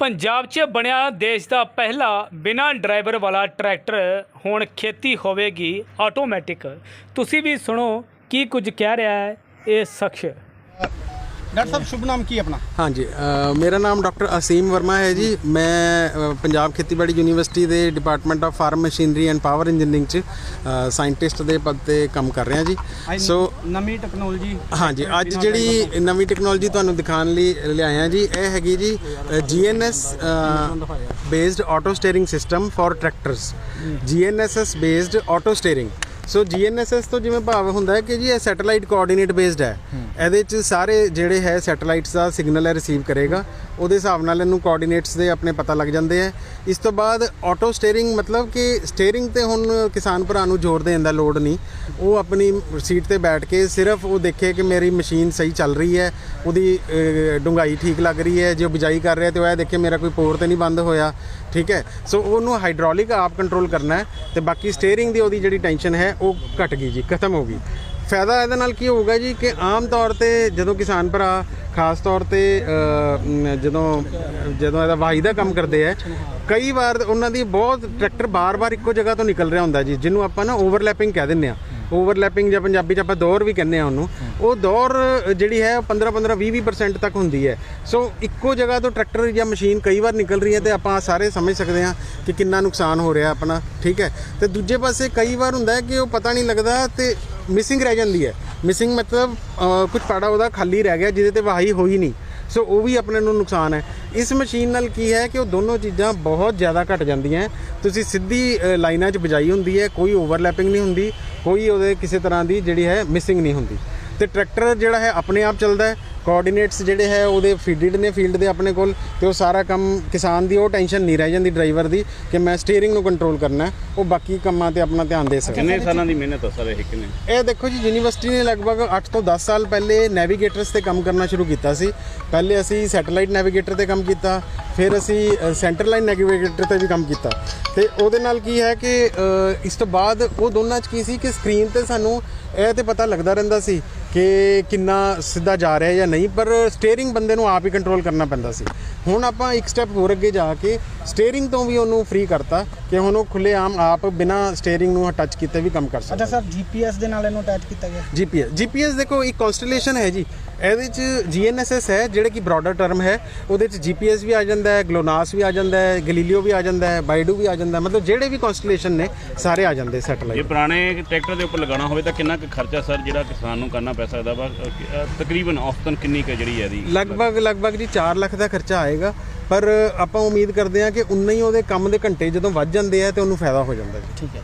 ਪੰਜਾਬ 'ਚ ਬਣਿਆ ਦੇਸ਼ ਦਾ ਪਹਿਲਾ ਬਿਨਾਂ ਡਰਾਈਵਰ ਵਾਲਾ ਟਰੈਕਟਰ ਹੁਣ ਖੇਤੀ ਹੋਵੇਗੀ ਆਟੋਮੈਟਿਕ। ਤੁਸੀਂ ਵੀ ਸੁਣੋ ਕੀ ਕੁਝ ਕਹਿ ਰਿਹਾ ਹੈ ਇਹ ਸ਼ਖਸ। ਡਾਕਟਰ ਸਾਹਿਬ ਸ਼ੁਭ ਨਾਮ ਕੀ ਆਪਣਾ? ਹਾਂਜੀ ਅ, ਮੇਰਾ ਨਾਮ ਡਾਕਟਰ ਅਸੀਮ ਵਰਮਾ ਹੈ ਜੀ। ਮੈਂ ਅ, ਪੰਜਾਬ ਖੇਤੀਬਾੜੀ ਯੂਨੀਵਰਸਿਟੀ ਦੇ department of farm machinery and power engineering ਚ ਸਾਇੰਟਿਸਟ ਦੇ ਪਦ ਤੇ ਕੰਮ ਕਰ ਰਿਹਾ ਜੀ। ਸੋ ਨਵੀਂ ਟੈਕਨੋਲੋਜੀ ਹਾਂਜੀ ਅੱਜ ਜਿਹੜੀ ਨਵੀਂ ਟੈਕਨੋਲੋਜੀ ਤੁਹਾਨੂੰ ਦਿਖਾਉਣ ਲਈ ਲਿਆਇਆ ਜੀ ਇਹ ਹੈਗੀ ਜੀ GNS based auto steering system for tractors GNSS based auto steering so GNSS ਤੋਂ ਜਿਵੇਂ ਭਾਵ ਹੁੰਦਾ ਹੈ ਕਿ ਜੀ ਇਹ ਸੈਟੇਲਾਈਟ ਕੋਆਰਡੀਨੇਟ ਬੇਸਡ ਹੈ। ਇਹਦੇ ਚ ਸਾਰੇ ਜਿਹੜੇ ਹੈ ਸੈਟੇਲਾਈਟਸ ਦਾ ਸਿਗਨਲ ਹੈ ਰਿਸੀਵ ਕਰੇਗਾ। ਉਹਦੇ ਹਿਸਾਬ ਨਾਲ ਇਹਨੂੰ ਕੋਆਰਡੀਨੇਟਸ ਦੇ ਆਪਣੇ ਪਤਾ ਲੱਗ ਜਾਂਦੇ ਆ ਇਸ ਤੋਂ ਬਾਅਦ ਆਟੋ ਸਟੀਅਰਿੰਗ ਮਤਲਬ ਕਿ ਸਟੀਅਰਿੰਗ ਤੇ ਹੁਣ ਕਿਸਾਨ ਭਰਾ ਨੂੰ ਜ਼ੋਰ ਦੇਣ ਦਾ ਲੋੜ ਨਹੀਂ। ਉਹ ਆਪਣੀ ਸੀਟ ਤੇ ਬੈਠ ਕੇ ਸਿਰਫ ਉਹ ਦੇਖੇ ਕਿ ਮੇਰੀ ਮਸ਼ੀਨ ਸਹੀ ਚੱਲ ਰਹੀ ਹੈ ਉਹਦੀ ਡੁੰਗਾਈ ਠੀਕ ਲੱਗ ਰਹੀ ਹੈ ਜੇ ਬਿਜਾਈ ਕਰ ਰਿਹਾ ਤੇ ਉਹ ਇਹ ਦੇਖੇ ਮੇਰਾ ਕੋਈ ਪੋਰ ਤੇ ਨਹੀਂ ਬੰਦ ਹੋਇਆ ਠੀਕ ਹੈ। ਸੋ ਉਹਨੂੰ ਹਾਈਡ੍ਰੋਲਿਕ ਆਪ ਕੰਟਰੋਲ ਕਰਨਾ ਹੈ ਤੇ ਬਾਕੀ ਸਟੀਅਰਿੰਗ ਦੀ ਉਹਦੀ ਜਿਹੜੀ ਟੈਨਸ਼ਨ ਹੈ ਉਹ ਘਟ ਗਈ ਜੀ, ਖਤਮ ਹੋ ਗਈ। ਫਾਇਦਾ ਇਹਦੇ ਨਾਲ ਕੀ ਹੋਊਗਾ ਜੀ ਕਿ ਆਮ ਤੌਰ ਤੇ ਜਦੋਂ ਕਿਸਾਨ ਭਰਾ, ਖਾਸ ਤੌਰ ਤੇ ਜਦੋਂ ਜਦੋਂ ਇਹਦਾ ਵਾਹੀ ਦਾ ਕੰਮ ਕਰਦੇ ਆ, ਕਈ ਵਾਰ ਉਹਨਾਂ ਦੀ ਬਹੁਤ ਟਰੈਕਟਰ ਬਾਰ-ਬਾਰ ਇੱਕੋ ਜਗ੍ਹਾ ਤੋਂ ਨਿਕਲ ਰਿਹਾ ਹੁੰਦਾ ਜੀ, ਜਿਹਨੂੰ ਆਪਾਂ ਨਾ ਓਵਰਲੈਪਿੰਗ ਕਹਿ ਦਿੰਦੇ ਆ। ਓਵਰਲੈਪਿੰਗ ਜਾਂ ਪੰਜਾਬੀ ਚ ਆਪਾਂ ਦੌਰ ਵੀ ਕਹਿੰਦੇ ਆ ਉਹਨੂੰ ਉਹ ਦੌਰ ਜਿਹੜੀ ਹੈ 15 15 20 20% ਤੱਕ ਹੁੰਦੀ ਹੈ। ਸੋ ਇੱਕੋ ਜਗ੍ਹਾ ਤੋਂ ਟਰੈਕਟਰ ਜਾਂ ਮਸ਼ੀਨ ਕਈ ਵਾਰ ਨਿਕਲ ਰਹੀ ਹੈ ਤੇ ਆਪਾਂ ਸਾਰੇ ਸਮਝ ਸਕਦੇ ਹਾਂ ਕਿ ਕਿੰਨਾ ਨੁਕਸਾਨ ਹੋ ਰਿਹਾ ਆਪਣਾ ਠੀਕ ਹੈ? ਤੇ ਦੂਜੇ ਪਾਸੇ ਕਈ ਵਾਰ ਹੁੰਦਾ ਹੈ ਕਿ ਉਹ ਪਤਾ ਨਹੀਂ ਲੱਗਦਾ ਤੇ ਮਿਸਿੰਗ ਰਹਿ ਜਾਂਦੀ ਹੈ। ਮਿਸਿੰਗ ਮਤਲਬ ਕੁਝ ਪਾੜਾ ਉਹਦਾ ਖਾਲੀ ਰਹਿ ਗਿਆ ਜਿਹਦੇ ਤੇ ਵਾਹੀ ਹੋਈ ਨਹੀਂ। ਸੋ ਉਹ ਵੀ ਆਪਣੇ ਨੂੰ ਨੁਕਸਾਨ ਹੈ। ਇਸ ਮਸ਼ੀਨ ਨਾਲ ਕੀ ਹੈ ਕਿ ਉਹ ਦੋਨੋਂ ਚੀਜ਼ਾਂ ਬਹੁਤ ਜ਼ਿਆਦਾ ਘਟ ਜਾਂਦੀਆਂ ਤੁਸੀਂ ਸਿੱਧੀ ਲਾਈਨਾਂ 'ਚ ਬਜਾਈ ਹੁੰਦੀ ਹੈ ਕੋਈ ਓਵਰਲੈਪਿੰਗ ਨਹੀਂ ਹੁੰਦੀ। ਕੋਈ ਉਹਦੇ ਕਿਸੇ ਤਰ੍ਹਾਂ ਦੀ ਜਿਹੜੀ ਹੈ ਮਿਸਿੰਗ ਨਹੀਂ ਹੁੰਦੀ। ਤੇ ਟਰੈਕਟਰ ਜਿਹੜਾ ਹੈ ਆਪਣੇ ਆਪ ਚੱਲਦਾ ਹੈ ਕੋਆਰਡੀਨੇਟਸ ਜਿਹੜੇ ਹੈ ਉਹਦੇ ਫੀਡਡ ਨੇ ਫੀਲਡ ਦੇ ਆਪਣੇ ਕੋਲ ਤੇ ਉਹ ਸਾਰਾ ਕੰਮ ਕਿਸਾਨ ਦੀ ਉਹ ਟੈਨਸ਼ਨ ਨਹੀਂ ਰਹਿ ਜਾਂਦੀ ਡਰਾਈਵਰ ਦੀ ਕਿ ਮੈਂ ਸਟੀਅਰਿੰਗ ਨੂੰ ਕੰਟਰੋਲ ਕਰਨਾ ਹੈ ਉਹ ਬਾਕੀ ਕੰਮਾਂ ਤੇ ਆਪਣਾ ਧਿਆਨ ਦੇ ਸਕਦਾ ਕਿੰਨੇ ਸਾਲਾਂ ਦੀ ਮਿਹਨਤ ਆ ਸਰ ਇਹ ਕਿੰਨੇ? ਇਹ ਦੇਖੋ ਜੀ ਯੂਨੀਵਰਸਿਟੀ ਨੇ ਲਗਭਗ 8 ਤੋਂ 10 ਸਾਲ ਪਹਿਲੇ ਨੈਵੀਗੇਟਰਸ ਤੇ ਕੰਮ ਕਰਨਾ ਸ਼ੁਰੂ ਕੀਤਾ ਸੀ। ਪਹਿਲੇ ਅਸੀਂ ਸੈਟੇਲਾਈਟ ਨੈਵੀਗੇਟਰ ਤੇ ਕੰਮ ਕੀਤਾ ਫਿਰ ਅਸੀਂ ਸੈਂਟਰ ਲਾਈਨ ਨੈਵੀਗੇਟਰ ਤੇ ਵੀ ਕੰਮ ਕੀਤਾ। ਤੇ ਉਹਦੇ ਨਾਲ ਕੀ ਹੈ ਕਿ ਇਸ ਤੋਂ ਬਾਅਦ ਉਹ ਦੋਨਾਂ 'ਚ ਕੀ ਸੀ ਕਿ ਸਕਰੀਨ ਤੇ ਸਾਨੂੰ ਇਹ ਤੇ ਪਤਾ ਲੱਗਦਾ ਰਹਿੰਦਾ ਸੀ ਕਿ ਕਿੰਨਾ ਸਿੱਧਾ ਜਾ ਰਿਹਾ ਜਾਂ ਨਹੀਂ ਪਰ ਸਟੀਅਰਿੰਗ ਬੰਦੇ ਨੂੰ ਆਪ ਹੀ ਕੰਟਰੋਲ ਕਰਨਾ ਪੈਂਦਾ ਸੀ। ਹੁਣ ਆਪਾਂ ਇੱਕ ਸਟੈਪ ਹੋਰ ਅੱਗੇ ਜਾ ਕੇ ਸਟੀਅਰਿੰਗ ਤੋਂ ਵੀ ਉਹਨੂੰ ਫ੍ਰੀ ਕਰਤਾ ਕਿ ਹੁਣ ਉਹ ਖੁੱਲੇ ਆਮ ਆਪ ਬਿਨਾ ਸਟੀਅਰਿੰਗ ਨੂੰ ਟੱਚ ਕੀਤੇ ਵੀ ਕੰਮ ਕਰ ਸਕਦਾ। ਅੱਛਾ ਸਰ ਜੀਪੀਐਸ ਦੇ ਨਾਲ ਇਹਨੂੰ ਅਟੈਚ ਕੀਤਾ ਗਿਆ? ਜੀਪੀਐਸ ਜੀਪੀਐਸ ਦੇਖੋ ਇੱਕ ਕਨਸਟੇਲੇਸ਼ਨ ਹੈ ਜੀ। ਇਹਦੇ ਚ ਜੀਐਨਐਸਐਸ ਹੈ ਜਿਹੜੇ ਕਿ ਬ੍ਰੌਡਰ ਟਰਮ ਹੈ। ਉਹਦੇ ਚ ਜੀਪੀਐਸ ਵੀ ਆ ਜਾਂਦਾ ਹੈ ਗਲੋਨਾਸ ਵੀ ਆ ਜਾਂਦਾ ਹੈ ਗਲੀਲੀਓ ਵੀ ਆ ਜਾਂਦਾ ਹੈ ਬਾਈਡੂ ਵੀ ਆ ਜਾਂਦਾ ਹੈ। ਮਤਲਬ ਜਿਹੜੇ ਵੀ ਕਨਸਟੇਲੇਸ਼ਨ ਨੇ ਸਾਰੇ ਆ ਜਾਂਦੇ ਜੇ ਸੈਟੇਲਾਈਟ ਪੁਰਾਣੇ ਟਰੈਕਟਰ ਦੇ ਉੱਪਰ ਲਗਾਉਣਾ ਹੋਵੇ ਤਾਂ ਕਿੰਨਾ ਕੁ ਖਰਚਾ ਸਰ ਜਿਹੜਾ ਕਿਸਾਨ ਨੂੰ ਕਰਨਾ ਪੈ ਸਕਦਾ ਵਾ ਤਕਰੀਬਨ ਔਸਤਨ ਕਿੰਨੀ ਕੁ ਜਿਹੜੀ ਹੈ ਇਹਦੀ? ਲਗਭਗ ਲਗਭਗ ਜੀ 4 ਲੱਖ ਦਾ ਖਰਚਾ ਆਏਗਾ ਪਰ ਆਪਾਂ ਉਮੀਦ ਕਰਦੇ ਹਾਂ ਕਿ ਉਨਾ ਹੀ ਉਹਦੇ ਕੰਮ ਦੇ ਘੰਟੇ ਜਦੋਂ ਵੱਧ ਜਾਂਦੇ ਆ ਤੇ ਉਹਨੂੰ ਫਾਇਦਾ ਹੋ ਜਾਂਦਾ ਜੀ। ਠੀਕ ਹੈ।